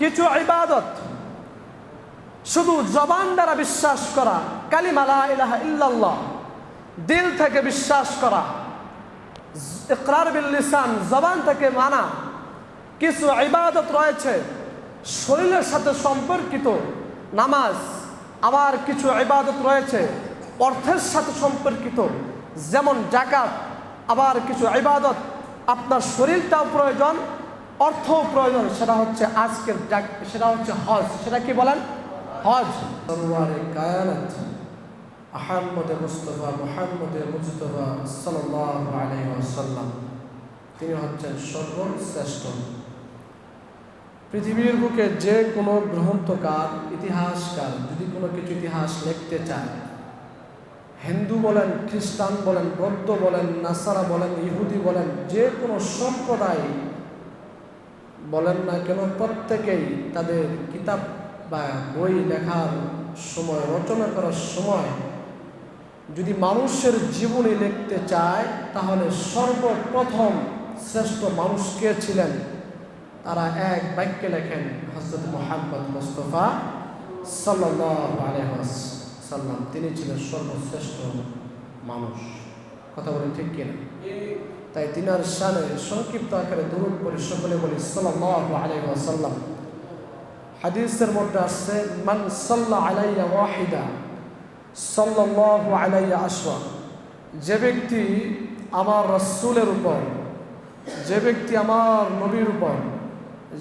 কিছু ইবাদত। শুধু জবান দ্বারা বিশ্বাস করা কালিমালা ইলাহা ইল্লাল্লাহ, দিল থেকে বিশ্বাস করা, ইকরার বিল লিসান, জবান থেকে মানা, কিছু ইবাদত রয়েছে, শরীরের সাথে সম্পর্কিত নামাজ, আবার কিছু ইবাদত রয়েছে, অর্থের সাথে সম্পর্কিত, যেমন জাকাত, আবার কিছু ইবাদত, আপনার শরীরটাও প্রয়োজন অর্থও প্রয়োজন, সেটা হচ্ছে আজকের সেটা হচ্ছে হজ। সেটা কি বলেন? হজ। আহম্মদে মুস্তফা, মোহাম্মদে আলাইহি ওয়াসাল্লাম। তিনি হচ্ছেন সর্বশ্রেষ্ঠ। পৃথিবীর বুকে যে কোনো গ্রন্থকার, ইতিহাসকার যদি কোনো কিছু ইতিহাস লিখতে চায়, হিন্দু বলেন, খ্রিস্টান বলেন, বৌদ্ধ বলেন, নাসারা বলেন, ইহুদি বলেন, যে কোনো সম্প্রদায় বলেন না কেন, প্রত্যেকেই তাদের কিতাব বা বই লেখার সময়, রচনা করার সময় যদি মানুষের জীবনী লিখতে চায়, তাহলে সর্বপ্রথম শ্রেষ্ঠ মানুষ কে ছিলেন? তারা এক বাক্যে লেখেন হজরত মোহাম্মদ মুস্তফা সাল্লাম তিনি ছিলেন সর্বশ্রেষ্ঠ মানুষ। কথা বলেন ঠিক কিনা? তাই তিনার শানে সংক্ষিপ্ত আকারে দূর করে সকলে বলি ওয়াসাল্লাম। হাদিসের মধ্যে আসছে, মান সাল্লা আলাইয়া ওয়াহিদা, সাল্লাল্লাহু আলাইয়া আশরা। যে ব্যক্তি আমার রসুলের উপর, যে ব্যক্তি আমার নবীর উপর,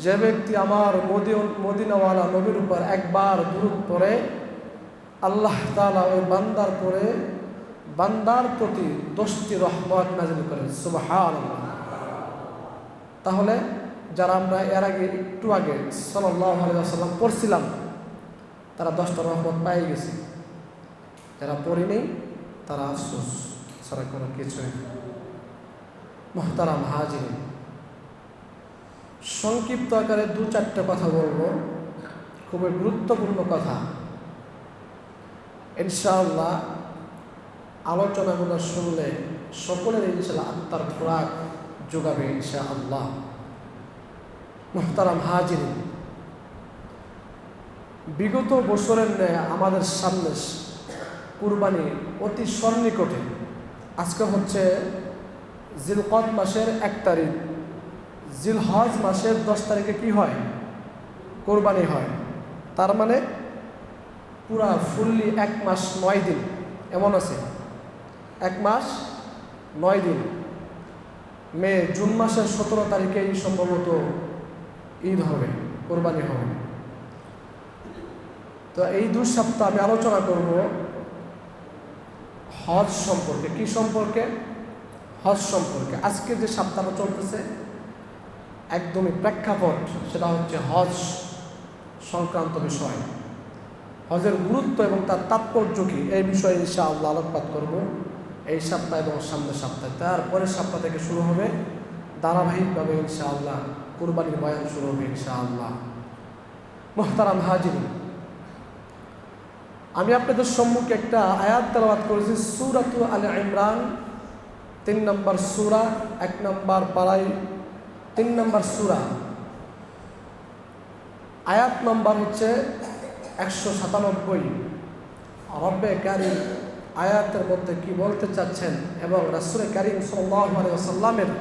যে ব্যক্তি আমার মদি মদিনাওয়ালা নবীর উপর একবার দূরত পড়ে, আল্লাহ তাআলা ওই বান্দার পরে বান্দার প্রতি দশটি রহমত নাজিল করেন সুবাহান তাহলে যারা আমরা এর আগে, একটু আগে সাল্লাম পড়ছিলাম, তারা দশটা রহমত পাই গেছে। যারা পড়ি নেই তারা আফসোস, ছাড়া কোনো কিছুই মোহতারাম হাজির সংক্ষিপ্ত আকারে দু চারটে কথা বলব। খুবই গুরুত্বপূর্ণ কথা। ইনশাআল্লাহ আলোচনাগুলো শুনলে সকলের ইনশাল্লাহ আত্মার খোরাক যোগাবে ইনশা আল্লাহ মোহতারাম হাজির বিগত বছরের ন্যায় আমাদের সামনে কুরবানি অতি সন্নিকটে। আজকে হচ্ছে জিলকদ মাসের এক তারিখ। জিলহজ মাসের দশ তারিখে কি হয়? কোরবানি হয়। তার মানে পুরা ফুললি এক মাস নয় দিন। এমন আছে? এক মাস, নয় দিন। মে, জুন মাসের সতেরো তারিখেই সম্ভবত ঈদ হবে, কোরবানি হবে। তো এই দুই সপ্তাহ আমি আলোচনা করব হজ সম্পর্কে। কি সম্পর্কে? হজ সম্পর্কে। আজকে যে সপ্তাহটা চলতেছে, একদমই প্রেক্ষাপট, সেটা হচ্ছে হজ সংক্রান্ত বিষয়। হজের গুরুত্ব এবং তার তাৎপর্য কি, এই বিষয়ে ইনশা আল্লাহ আলোকপাত করব। এই সপ্তাহ এবং সামনের সপ্তাহে। তারপরের সপ্তাহ থেকে শুরু হবে ধারাবাহিকভাবে ইনশা আল্লাহ কুরবানির বয়ান শুরু হবে ইনশা আল্লাহ মোহতারাম হাজির আমি আপনাদের সম্মুখে একটা আয়াত তেলাবাদ করেছি, সুরাতু আল ইমরান, তিন নম্বর সুরা, এক নম্বর পাড়াই তিন নম্বর সুরা। আয়াত নম্বর হচ্ছে একশো সাতানব্বই। রব্বে কারিম আয়াতের মধ্যে কি বলতে চাচ্ছেন এবং রাসুল কারিম সাল্লামের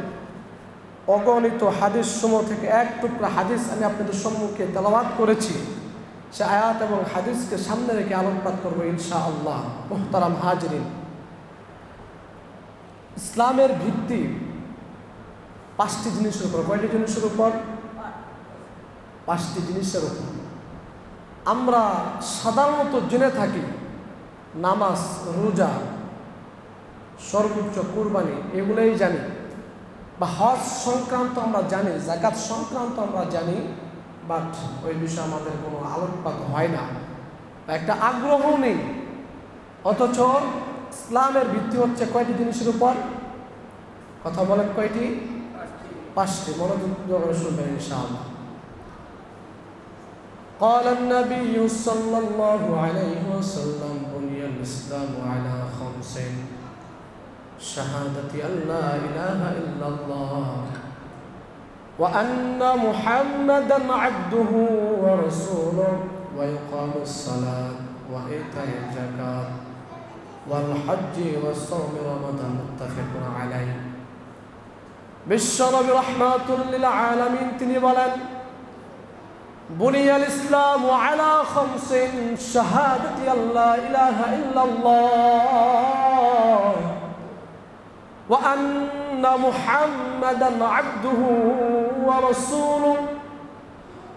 অগণিত হাদিস সমূহ থেকে এক টুকরা হাদিস আমি আপনাদের সম্মুখে তেলাবাদ করেছি, সে আয়াত এবং হাদিসকে সামনে রেখে আলোকপাত করব ইনশা আল্লাহ মোহতারাম হাজরিন। ইসলামের ভিত্তি পাঁচটি জিনিসের উপর, কয়টি জিনিসের উপর? পাঁচটি জিনিসের উপর। আমরা সাধারণত জেনে থাকি নামাজ, রোজা, সর্বোচ্চ কুরবানি, এগুলোই জানি। বা হজ সংক্রান্ত আমরা জানি জাকাত সংক্রান্ত আমরা জানি বাট ওই বিষয়ে আমাদের কোনো আলোকপাত হয় না। বা একটা আগ্রহ নেই। অথচ ইসলামের ভিত্তি হচ্ছে কয়টি জিনিসের উপর? কথা বলেন কয়টি? পাঁচটি। মনোযোগ শুনবেন ইনশাআল্লাহ। قال النبي صلى الله عليه وسلم بني الإسلام على خمس شهادة أن لا إله إلا الله وأن محمدا عبده ورسوله ويقام الصلاة وإيتاء الزكاة والحج والصوم رمضان متفق عليه. بالشرب رحمة للعالمين تنبلن بني الإسلام على خمس شهادة أن لا إله إلا الله. وأن محمدا عبده ورسوله.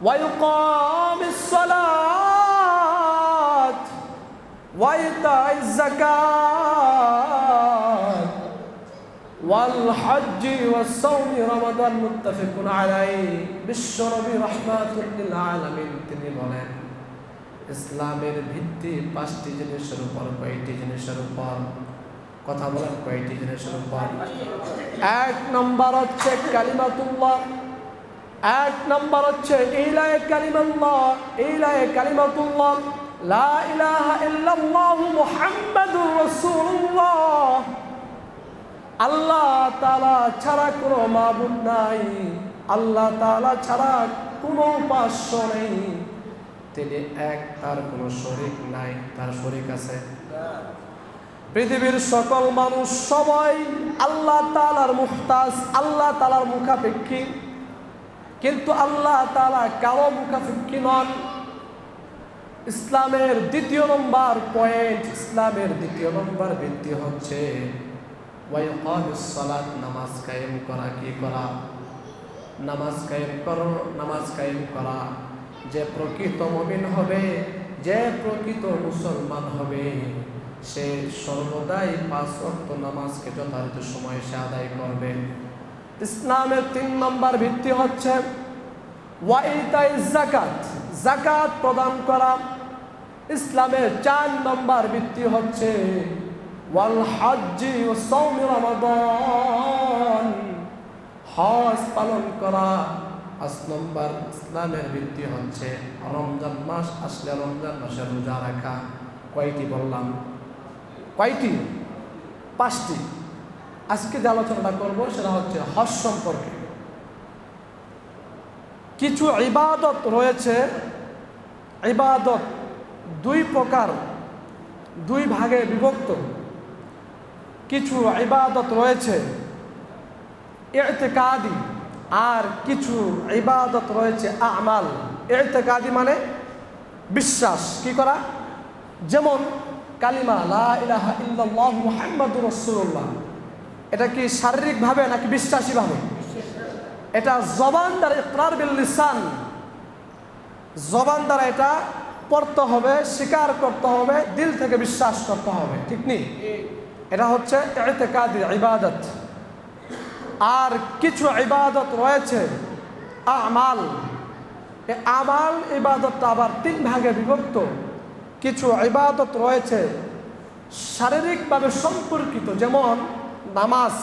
ويقام الصلاة. وإيتاء الزكاة. والحج والصوم رمضان متفق عليه বিশ্বনবী রহমাতুল্লিল আলামিন তিনি বলেন ইসলামের ভিত্তি পাঁচটি জিনিসের উপর কয়টি জিনিসের উপর কথা বলেন কয়টি জিনিসের উপর এক নম্বর হচ্ছে কালিমাতুল্লাহ এক নম্বর হচ্ছে ইলায়ে কালিমাল্লাহ ইলায়ে কালিমাতুল্লাহ লা ইলাহা ইল্লাল্লাহ মুহাম্মাদুর রাসূলুল্লাহ আল্লাহ তালা ছাড়া কোনো মাবুদ নাই। আল্লাহ তালা ছাড়া কোনো উপাস্য নেই। তিনি এক, তার কোনো শরিক নাই, তার শরিক আছে। পৃথিবীর সকল মানুষ সবাই আল্লাহ তালার মুখতাজ, আল্লাহ তালার মুখাপেক্ষী। কিন্তু আল্লাহ তালা কারও মুখাপেক্ষী নন। ইসলামের দ্বিতীয় নম্বর পয়েন্ট, ইসলামের দ্বিতীয় নম্বর ভিত্তি হচ্ছে সালাত, নামাজ কায়েম করা কি করা? নামাজ কায়েম করো, নামাজ কায়েম করা। যে প্রকৃত মমিন হবে, যে প্রকৃত মুসলমান হবে, সে সর্বদাই পাঁচ অক্ট নামাজকে যথাযথ সময়ে সে আদায় করবে। ইসলামের তিন নম্বর ভিত্তি হচ্ছে জাকাত জাকাত প্রদান করা। ইসলামের চার নম্বর ভিত্তি হচ্ছে ওয়ালহাজি ও সৌমি রমাদান। হজ পালন করা পাঁচ নম্বর ইসলামের ভিত্তি হচ্ছে রমজান মাস আসলে রমজান মাসের রোজা রাখা। কয়টি বললাম? কয়টি? পাঁচটি। আজকে যে আলোচনাটা করব সেটা হচ্ছে হজ সম্পর্কে। কিছু ইবাদত রয়েছে। ইবাদত দুই প্রকার, দুই ভাগে বিভক্ত। কিছু ইবাদত রয়েছে। এতেকাদি আর কিছু ইবাদত রয়েছে আমাল। এতেকাদি মানে বিশ্বাস, কি করা? যেমন কালিমা, লা ইলাহা ইল্লাল্লাহ মুহাম্মাদুর রাসূলুল্লাহ। এটা কি শারীরিকভাবে নাকি বিশ্বাসীভাবে? এটা জবান দ্বারা ইকরার বিল জবান দ্বারা এটা পড়তে হবে, স্বীকার করতে হবে, দিল থেকে বিশ্বাস করতে হবে, ঠিক নেই? এটা হচ্ছে এতেকাদি, ইবাদত। আর কিছু ইবাদত রয়েছে, আমাল। এ আমাল ইবাদতটা আবার তিন ভাগে বিভক্ত। কিছু ইবাদত রয়েছে শারীরিকভাবে সম্পর্কিত, যেমন নামাজ।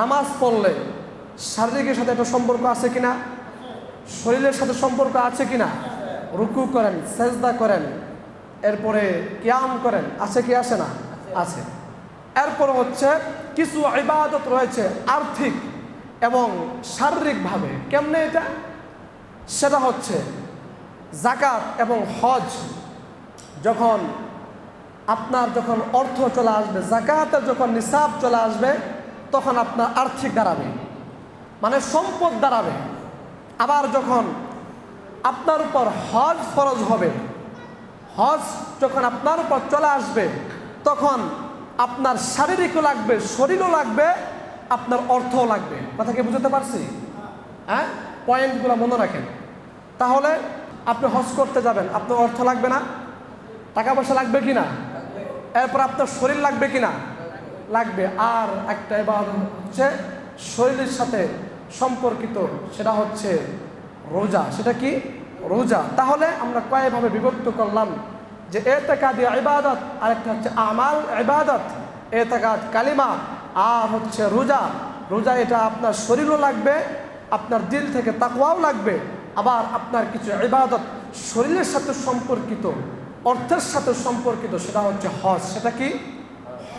নামাজ পড়লে শারীরিকের সাথে একটা সম্পর্ক আছে কিনা? শরীরের সাথে সম্পর্ক আছে কিনা? রুকু করেন, সেজদা করেন, এরপরে কিয়াম করেন, আছে কি, আসে না? আছে। এরপর হচ্ছে কিছু ইবাদত রয়েছে আর্থিক এবং শারীরিকভাবে। কেমনে এটা? সেটা হচ্ছে জাকাত এবং হজ। যখন আপনার যখন অর্থ চলে আসবে জাকাতের যখন নিসাব চলে আসবে, তখন আপনার আর্থিক দাঁড়াবে। মানে সম্পদ দাঁড়াবে। আবার যখন আপনার উপর হজ ফরজ হবে, হজ যখন আপনার উপর চলে আসবে তখন আপনার শারীরিকও লাগবে, শরীরও লাগবে, আপনার অর্থও লাগবে। কথা কি বুঝতে পারছি? হ্যাঁ? পয়েন্টগুলো মনে রাখেন। তাহলে আপনি হজ করতে যাবেন, আপনার অর্থ লাগবে না? টাকা পয়সা লাগবে কি না? এরপর আপনার শরীর লাগবে কি না? লাগবে। আর একটা এবার হচ্ছে, শরীরের সাথে সম্পর্কিত, সেটা হচ্ছে রোজা। সেটা কি? রোজা। তাহলে আমরা কয়েকভাবে বিভক্ত করলাম। যে এতেকাদি ইবাদত, আরেকটা হচ্ছে আমাল ইবাদত। এতেকাদ কালিমা আর হচ্ছে রোজা। রোজা এটা আপনার শরীরও লাগবে, আপনার দিল থেকে তাকুয়াও লাগবে। আবার আপনার কিছু ইবাদত শরীরের সাথে সম্পর্কিত, অর্থের সাথে সম্পর্কিত, সেটা হচ্ছে হজ। সেটা কি?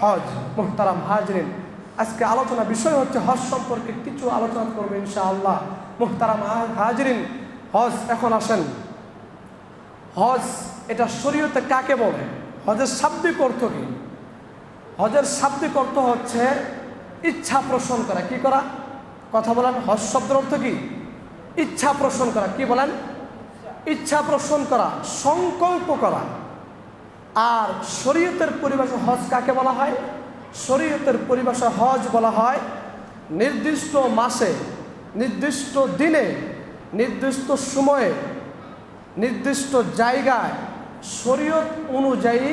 হজ। মোহতারাম হাজরিন। আজকে আলোচনা বিষয় হচ্ছে হজ সম্পর্কে কিছু আলোচনা করবে ইনশাআল্লাহ। মোহতারাম হাজরিন, হজ এখন আসেন। হজ এটা শরীয়তে কাকে বলে? হজের শাব্দিক অর্থ কি? হজের শাব্দিক অর্থ হচ্ছে ইচ্ছা পোষণ করা। কি করা? কথা বলেন, হজ শব্দের অর্থ কি? ইচ্ছা পোষণ করা। কি বলেন? ইচ্ছা পোষণ করা, সংকল্প করা। আর শরীয়তের পরিভাষা হজ কাকে বলা হয়? শরীয়তের পরিভাষা হজ বলা হয় নির্দিষ্ট মাসে, নির্দিষ্ট দিনে, নির্দিষ্ট সময়ে, নির্দিষ্ট জায়গায় শরীয়ত অনুযায়ী